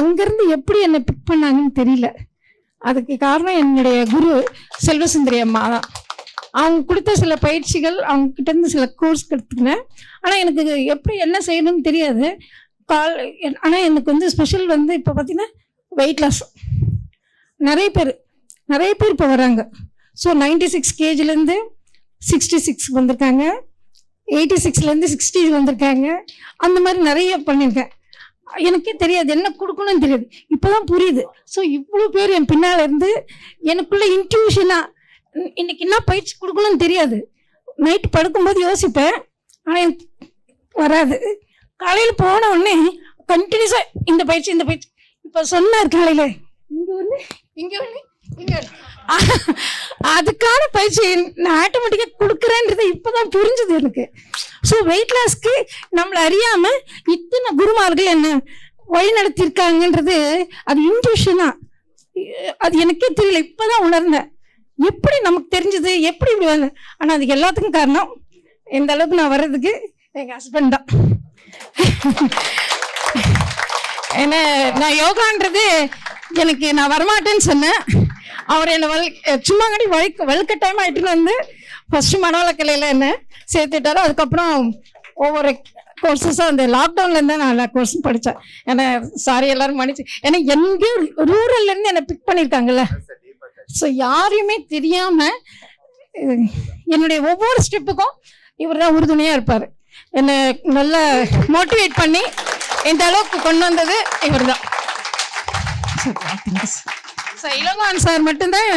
அங்கேருந்து எப்படி என்னை பிக் பண்ணாங்கன்னு தெரியல. அதுக்கு காரணம் என்னுடைய குரு செல்வசுந்தரி அம்மா தான். அவங்க கொடுத்த சில பயிற்சிகள் அவங்க கிட்டேருந்து சில கோர்ஸ் கற்றுக்கினேன் ஆனால் எனக்கு எப்படி என்ன செய்யணும்னு தெரியாது. கால் ஆனால் எனக்கு வந்து ஸ்பெஷல் வந்து இப்போ பார்த்தீங்கன்னா வெயிட் லாஸ் நிறைய பேர் நிறைய பேர் இப்போ வராங்க. ஸோ நைன்டி சிக்ஸ் கேஜிலேருந்து சிக்ஸ்டி சிக்ஸ் வந்திருக்காங்க. எயிட்டி சிக்ஸ்லேருந்து சிக்ஸ்டி வந்திருக்காங்க. அந்த மாதிரி நிறைய பண்ணியிருக்கேன். எனக்கே தெரியாது. என்ன கொடுக்கணும்னு தெரியாது. இப்போதான் புரியுது. ஸோ இவ்வளோ பேர் என் பின்னால் இருந்து எனக்குள்ள இன்ட்யூஷனாக இன்னைக்கு என்ன பயிற்சி கொடுக்கணும்னு தெரியாது. நைட் படுக்கும்போது யோசிப்பேன். ஆனால் எனக்கு வராது. காலையில் போன உடனே கண்டினியூஸாக இந்த பயிற்சி இந்த பயிற்சி. இப்போ சொன்னார் காலையில். இங்கே ஒன்று இங்கே ஒன்று இங்கே ஒன்று அதுக்கான பயிற்சி நான் ஆட்டோமேட்டிக்காக இப்போ தான் புரிஞ்சுது எனக்கு. ஸோ வெயிட் லாஸ்க்கு நம்மளை அறியாமல் இத்தனை குருமார்கள் என்ன வழி நடத்தியிருக்காங்கன்றது அது இன்ட்யூஷனா அது எனக்கே தெரியல இப்போதான் உணர்ந்தேன். எப்படி நமக்கு தெரிஞ்சது எப்படி இப்படி வந்த? ஆனால் அது எல்லாத்துக்கும் காரணம் இந்த அளவுக்கு நான் வர்றதுக்கு எங்கள் ஹஸ்பண்ட் தான். ஏன்னா நான் யோகான்றது எனக்கு நான் வரமாட்டேன்னு சொன்னேன். அவர் என்னை வல் சும்மா கடி வழுக்க வழுக்கட்டாயமாக ஆயிட்டுன்னு வந்து ஃபர்ஸ்ட் மனவளக்கலையில் என்ன சேர்த்துட்டாரு. அதுக்கப்புறம் ஒவ்வொரு கோர்சஸும் அந்த லாக்டவுன்லேருந்து நான் எல்லா கோர்ஸும் படித்தேன் ஏன்னா சாரி எல்லாரும் மன்னிச்சு ஏன்னா எங்கேயும் ரூரல்ல இருந்து என்னை பிக் பண்ணியிருக்காங்கல்ல ஸோ யாரையுமே தெரியாமல் என்னுடைய ஒவ்வொரு ஸ்டெப்புக்கும் இவர் தான் உறுதுணையாக இருப்பார். என்னை நல்லா மோட்டிவேட் பண்ணி இந்த அளவுக்கு கொண்டு வந்தது இவர் தான். ஸோ சார் மட்டும்தான்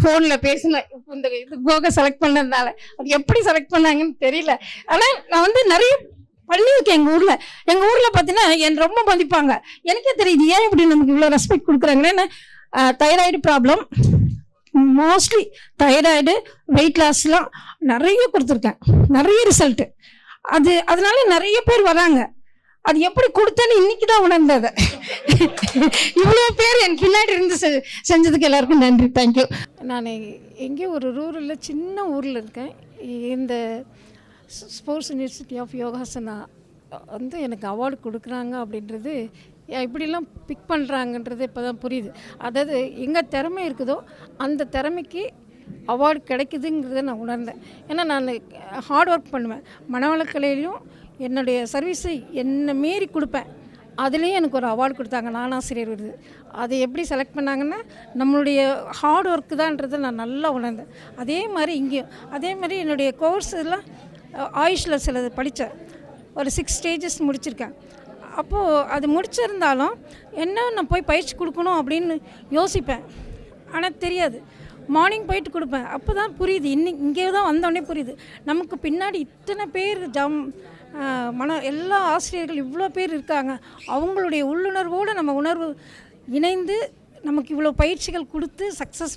ஃபோனில் பேசினேன் இப்போ இந்த இது போக செலக்ட் பண்ணதுனால. அது எப்படி செலக்ட் பண்ணாங்கன்னு தெரியல. ஆனால் நான் வந்து நிறைய பண்ணியிருக்கேன் எங்கள் ஊரில். எங்கள் ஊரில் பார்த்தீங்கன்னா என் ரொம்ப மதிப்பாங்க. எனக்கே தெரியுது ஏன் இப்படி நமக்கு இவ்வளோ ரெஸ்பெக்ட் கொடுக்குறாங்கன்னா? Thyroid problem mostly thyroid weight லாஸ்லாம் நிறைய கொடுத்துருக்கேன். நிறைய ரிசல்ட்டு அது அதனால நிறைய பேர் வராங்க. அது எப்படி கொடுத்தேன்னு இன்னைக்கு தான் உணர்ந்தது. இவ்வளோ பேர் என் பின்னாடி இருந்து செ- செஞ்சதுக்கு எல்லாருக்கும் நன்றி. தேங்க்யூ நான் எங்கேயோ ஒரு ரூரலில் சின்ன ஊரில் இருக்கேன். இந்த ஸ்போர்ட்ஸ் யூனிவர்சிட்டி ஆஃப் யோகாசனா வந்து எனக்கு அவார்டு கொடுக்குறாங்க அப்படின்றது இப்படிலாம் பிக் பண்ணுறாங்கன்றது இப்போ தான் புரியுது. அதாவது எங்கே திறமை இருக்குதோ அந்த திறமைக்கு அவார்டு கிடைக்குதுங்கிறத நான் உணர்ந்தேன். ஏன்னா நான் ஹார்ட் ஒர்க் பண்ணுவேன். மனவளக்கலையிலையும் என்னுடைய சர்வீஸை என்னை மீறி கொடுப்பேன். அதுலேயும் எனக்கு ஒரு அவார்டு கொடுத்தாங்க நானாசிரியர் விருது. அதை எப்படி செலக்ட் பண்ணாங்கன்னா நம்மளுடைய ஹார்ட் ஒர்க்கு தான்ன்றதை நான் நல்லா உணர்ந்தேன். அதே மாதிரி இங்கேயும் அதே மாதிரி என்னுடைய கோர்ஸ் எல்லாம் ஆயுஷில் சிலது படித்தேன். ஒரு சிக்ஸ் ஸ்டேஜஸ் முடிச்சிருக்கேன். அப்போது அது முடிச்சிருந்தாலும் என்ன நான் போய் பயிற்சி கொடுக்கணும் அப்படின்னு யோசிப்பேன். ஆனால் தெரியாது. மார்னிங் போயிட்டு கொடுப்பேன். அப்போ தான் புரியுது. இன்னி இங்கே தான் வந்தோடனே புரியுது. நமக்கு பின்னாடி இத்தனை பேர் ஜம் மன எல்லா ஆசிரியர்கள் இவ்வளோ பேர் இருக்காங்க. அவங்களுடைய உள்ளுணர்வோடு நம்ம உணர்வு இணைந்து நமக்கு இவ்வளோ பயிற்சிகள் கொடுத்து சக்ஸஸ்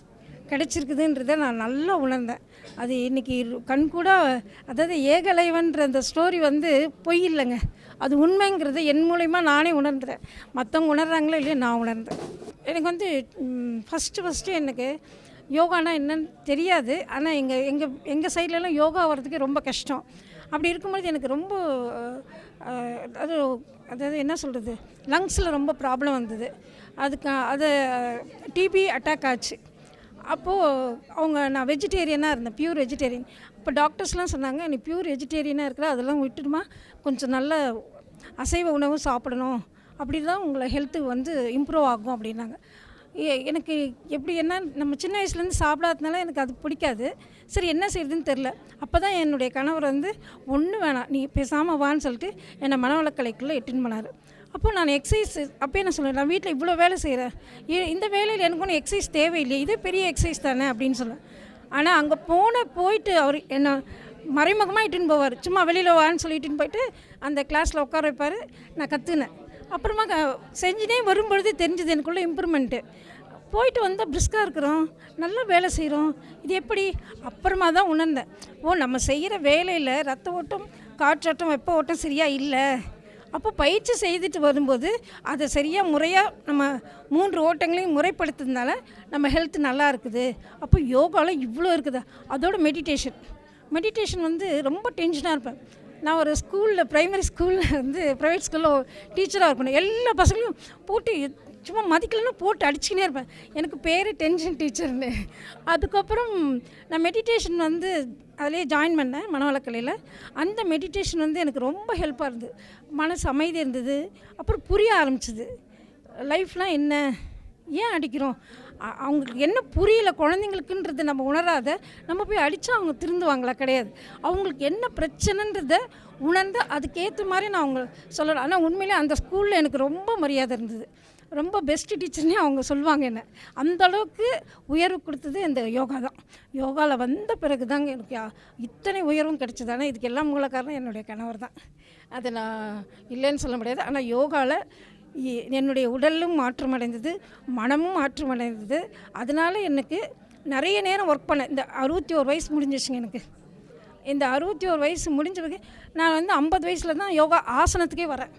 கிடைச்சிருக்குதுன்றதை நான் நல்லா உணர்ந்தேன். அது இன்றைக்கி கண்கூட அதாவது ஏகலைவன்ற அந்த ஸ்டோரி வந்து பொய் இல்லைங்க. அது உண்மைங்கிறத என் மூலயமா நானே உணர்ந்தேன். மற்றவங்க உணர்றாங்களோ இல்லையோ நான் உணர்ந்தேன். எனக்கு வந்து ஃபஸ்ட்டு ஃபஸ்ட்டு எனக்கு யோகானா என்னன்னு தெரியாது. ஆனால் எங்கள் எங்கள் எங்கள் சைட்லலாம் யோகா வர்றதுக்கு ரொம்ப கஷ்டம். அப்படி இருக்கும்பொழுது எனக்கு ரொம்ப அது அதாவது என்ன சொல்கிறது லங்ஸில் ரொம்ப ப்ராப்ளம் வந்தது. அதுக்கு அது டிபி அட்டாக் ஆச்சு. அப்போது அவங்க நான் வெஜிடேரியனாக இருந்தேன். பியூர் வெஜிடேரியன் இப்போ டாக்டர்ஸ்லாம் சொன்னாங்க நீ பியூர் வெஜிடேரியனாக இருக்கிற அதெல்லாம் விட்டுடுமா. கொஞ்சம் நல்ல அசைவ உணவும் சாப்பிடணும். அப்படி தான் உங்களை ஹெல்த்து வந்து இம்ப்ரூவ் ஆகும் அப்படின்னாங்க. எனக்கு எப்படி என்ன நம்ம சின்ன வயசுலேருந்து சாப்பிடாததுனால எனக்கு அது பிடிக்காது. சரி என்ன செய்யுதுன்னு தெரில அப்போ தான் என்னுடைய கணவர் வந்து ஒன்றும் வேணாம் நீ பேசாமல் வான்னு சொல்லிட்டு என்னை மனவளக்கலைக்குள்ளே எட்டுன்னு பண்ணார் அப்போ நான் எக்ஸசைஸ் அப்போ என்ன சொல்லுவேன் நான் வீட்டில் இவ்வளோ வேலை செய்கிறேன் இந்த வேலையில் எனக்கு ஒன்றும் எக்ஸசைஸ் தேவையில்லை இதே பெரிய எக்ஸசைஸ் தானே? அப்படின்னு சொல்லுவேன். ஆனால் அங்கே போன போயிட்டு அவர் என்ன மறைமுகமாக இட்டுன்னு போவார். சும்மா வெளியில் வான்னு சொல்லி இட்டுன்னு போயிட்டு அந்த கிளாஸில் உட்கார வைப்பார். நான் கற்றுனேன் அப்புறமா க- செஞ்சுனே வரும்பொழுது தெரிஞ்சது எனக்குள்ளே இம்ப்ரூவ்மெண்ட்டு போயிட்டு வந்தால் பிரிஸ்காக இருக்கிறோம் நல்லா வேலை செய்கிறோம் இது எப்படி? அப்புறமா தான் உணர்ந்தேன். ஓ நம்ம செய்கிற வேலையில் ரத்த ஓட்டம் காற்றோட்டம் வெப்ப ஓட்டம் சரியாக இல்லை. அப்போ பயிற்சி செய்துட்டு வரும்போது அதை சரியாக முறையாக நம்ம மூன்று ஓட்டங்களையும் முறைப்படுத்துறதுனால நம்ம ஹெல்த் நல்லா இருக்குது. அப்போ யோகாவில் இவ்வளோ இருக்குது? அதோட மெடிடேஷன் மெடிடேஷன் வந்து ரொம்ப டென்ஷனாக இருப்பேன். நான் ஒரு ஸ்கூலில் ப்ரைமரி ஸ்கூலில் வந்து ப்ரைவேட் ஸ்கூலில் டீச்சராக இருக்கணும். எல்லா பசங்களையும் போட்டு சும்மா மதிக்கலன்னா போட்டு அடிச்சுக்கினே இருப்பேன். எனக்கு பேர் டென்ஷன் டீச்சர்னு அதுக்கப்புறம் நான் மெடிடேஷன் வந்து அதிலே ஜாயின் பண்ணேன் மனவளக்கலையில். அந்த மெடிடேஷன் வந்து எனக்கு ரொம்ப ஹெல்ப்பாக இருந்தது. மனசு அமைதி இருந்தது. அப்புறம் புரிய ஆரம்பிச்சிது. லைஃப்லாம் என்ன? ஏன் அடிக்கிறோம்? அவங்களுக்கு என்ன புரியல குழந்தைங்களுக்குன்றது நம்ம உணராத நம்ம போய் அடித்தா அவங்க திருந்துவாங்களா கிடையாது. அவங்களுக்கு என்ன பிரச்சனைன்றத உணர்ந்து அதுக்கேற்ற மாதிரி நான் அவங்க சொல்லலாம் ஆனால் உண்மையிலே அந்த ஸ்கூலில் எனக்கு ரொம்ப மரியாதை இருந்தது. ரொம்ப பெஸ்ட் டீச்சர்னே அவங்க சொல்லுவாங்க என்ன. அந்தளவுக்கு உயர்வு கொடுத்தது இந்த யோகா தான். யோகாவில் வந்த பிறகு தாங்க எனக்கு இத்தனை உயர்வும் கிடைச்சது. ஆனால் இதுக்கு எல்லாம் மூல காரணம் என்னுடைய கணவர் தான். அதை நான் இல்லைன்னு சொல்ல முடியாது. ஆனால் யோகாவில் என்னுடைய உடலும் மாற்றமடைந்தது மனமும் மாற்றமடைந்தது. அதனால எனக்கு நிறைய நேரம் ஒர்க் பண்ணேன் இந்த அறுபத்தி ஒரு வயசு முடிஞ்சிச்சுங்க எனக்கு. இந்த அறுபத்தி ஒரு வயசு முடிஞ்ச பிறகு நான் வந்து ஐம்பது வயசில் தான் யோகா ஆசனத்துக்கே வரேன்.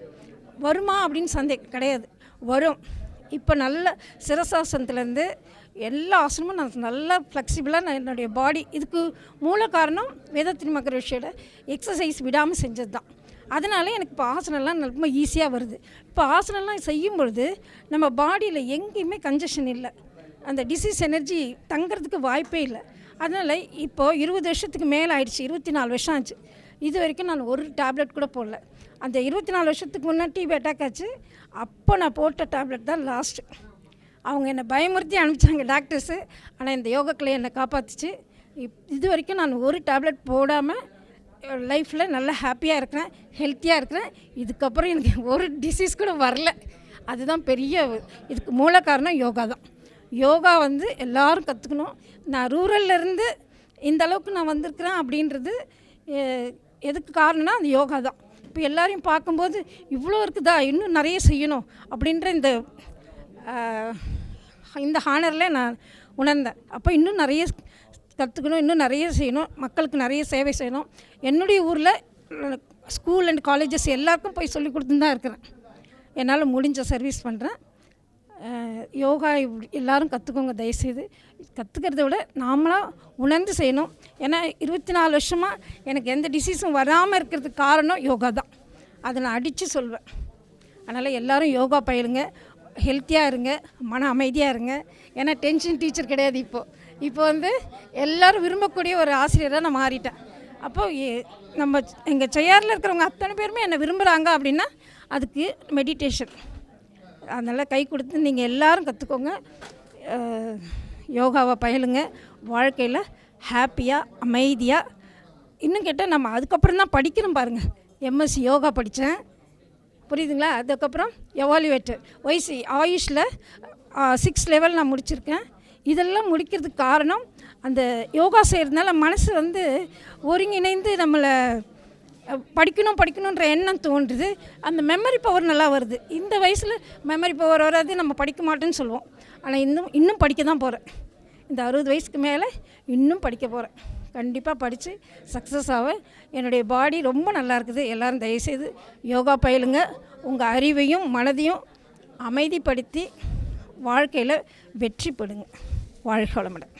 வருமா அப்படின்னு சந்தேகம் கிடையாது. வரும். இப்போ நல்ல சிரசாசனத்துலேருந்து எல்லா ஆசனமும் நான் நல்லா ஃப்ளெக்சிபிளாக நான் என்னுடைய பாடி இதுக்கு மூல காரணம் வேதத்தின் மகரிஷியோட எக்ஸசைஸ் விடாமல் செஞ்சது தான் அதனால எனக்கு இப்போ ஆசனம்லாம் ரொம்ப ஈஸியாக வருது. இப்போ ஆசனம்லாம் செய்யும் பொழுது நம்ம பாடியில் எங்கேயுமே கன்ஜஷன் இல்லை. அந்த டிசீஸ் எனர்ஜி தங்கிறதுக்கு வாய்ப்பே இல்லை. அதனால் இப்போது இருபது வருஷத்துக்கு மேலே ஆயிடுச்சு இருபத்தி நாலு வருஷம் ஆச்சு. இது வரைக்கும் நான் ஒரு டேப்லெட் கூட போடல. அந்த இருபத்தி நாலு வருஷத்துக்கு முன்னாடி டிபி அட்டாக் ஆச்சு. அப்போ நான் போட்ட டேப்லெட் தான் லாஸ்ட்டு அவங்க என்னை பயமுறுத்தி அனுப்பிச்சாங்க டாக்டர்ஸு ஆனால் இந்த யோகக்கலை என்னை காப்பாற்றுச்சு இப் இது வரைக்கும் நான் ஒரு டேப்லெட் போடாமல் லைஃப்பில் நல்லா ஹாப்பியாக இருக்கிறேன் ஹெல்த்தியாக இருக்கிறேன். இதுக்கப்புறம் எனக்கு ஒரு டிசீஸ் கூட வரல. அதுதான் பெரிய இதுக்கு மூல காரணம் யோகா தான். யோகா வந்து எல்லோரும் கற்றுக்கணும் நான் ரூரல்ல இருந்து இந்த அளவுக்கு நான் வந்திருக்கிறேன் அப்படின்றது எதுக்கு காரணம்னா அந்த யோகா தான். இப்போ எல்லாரையும் பார்க்கும்போது இவ்வளோ இருக்குதா? இன்னும் நிறைய செய்யணும். அப்படின்ற இந்த இந்த ஹானரில் நான் உணர்ந்தேன். அப்போ இன்னும் நிறைய கற்றுக்கணும் இன்னும் நிறைய செய்யணும் மக்களுக்கு நிறைய சேவை செய்யணும். என்னுடைய ஊரில் ஸ்கூல் அண்ட் காலேஜஸ் எல்லாருக்கும் போய் சொல்லி கொடுத்துன்னு தான் இருக்கிறேன். என்னால் முடிஞ்ச சர்வீஸ் பண்ணுறேன் யோகா இப்படி எல்லாரும் கற்றுக்கோங்க தயவுசெய்து. கற்றுக்கிறத விட நாமளாக உணர்ந்து செய்யணும். ஏன்னா இருபத்தி நாலு வருஷமாக எனக்கு எந்த டிசீஸும் வராமல் இருக்கிறதுக்கு காரணம் யோகா தான். அதை நான் அடித்து சொல்வேன். அதனால் எல்லோரும் யோகா பயிலுங்க. ஹெல்த்தியாக இருங்க. மன அமைதியாக இருங்க. ஏன்னா டென்ஷன் டீச்சர் கிடையாது இப்போது இப்போ வந்து எல்லாரும் விரும்பக்கூடிய ஒரு ஆசிரியராக நான் மாறிட்டேன். அப்போ நம்ம எங்கள் செயாரில் இருக்கிறவங்க அத்தனை பேருமே என்னை விரும்புகிறாங்க அப்படின்னா அதுக்கு மெடிடேஷன் அதனால் கை கொடுத்து நீங்கள் எல்லாரும் கற்றுக்கோங்க யோகாவை பயிலுங்க. வாழ்க்கையில் ஹாப்பியாக அமைதியாக இன்னும் கேட்டால் நம்ம அதுக்கப்புறம் தான் படிக்கிறோம் பாருங்கள் எம்எஸ்சி யோகா படித்தேன் புரியுதுங்களா? அதுக்கப்புறம் எவாலுவேட்டர் வயசு ஆயுஷில் சிக்ஸ் லெவல் நான் முடிச்சிருக்கேன். இதெல்லாம் முடிக்கிறதுக்கு காரணம் அந்த யோகா செய்கிறதுனால மனசு வந்து ஒருங்கிணைந்து நம்மளை படிக்கணும் படிக்கணுன்ற எண்ணம் தோன்றுது. அந்த மெமரி பவர் நல்லா வருது. இந்த வயசில் மெமரி பவர் வராது நம்ம படிக்க மாட்டேன்னு சொல்லுவோம். ஆனால் இன்னும் இன்னும் படிக்க தான் போகிறேன் இந்த அறுபது வயசுக்கு மேலே இன்னும் படிக்க போகிறேன் கண்டிப்பாக படித்து சக்ஸஸ் ஆக என்னுடைய பாடி ரொம்ப நல்லா இருக்குது. எல்லோரும் தயவுசெய்து யோகா பயிலுங்க. உங்கள் அறிவையும் மனதையும் அமைதிப்படுத்தி வாழ்க்கையில் வெற்றி பெடுங்க வாழ்க வளமுடன்.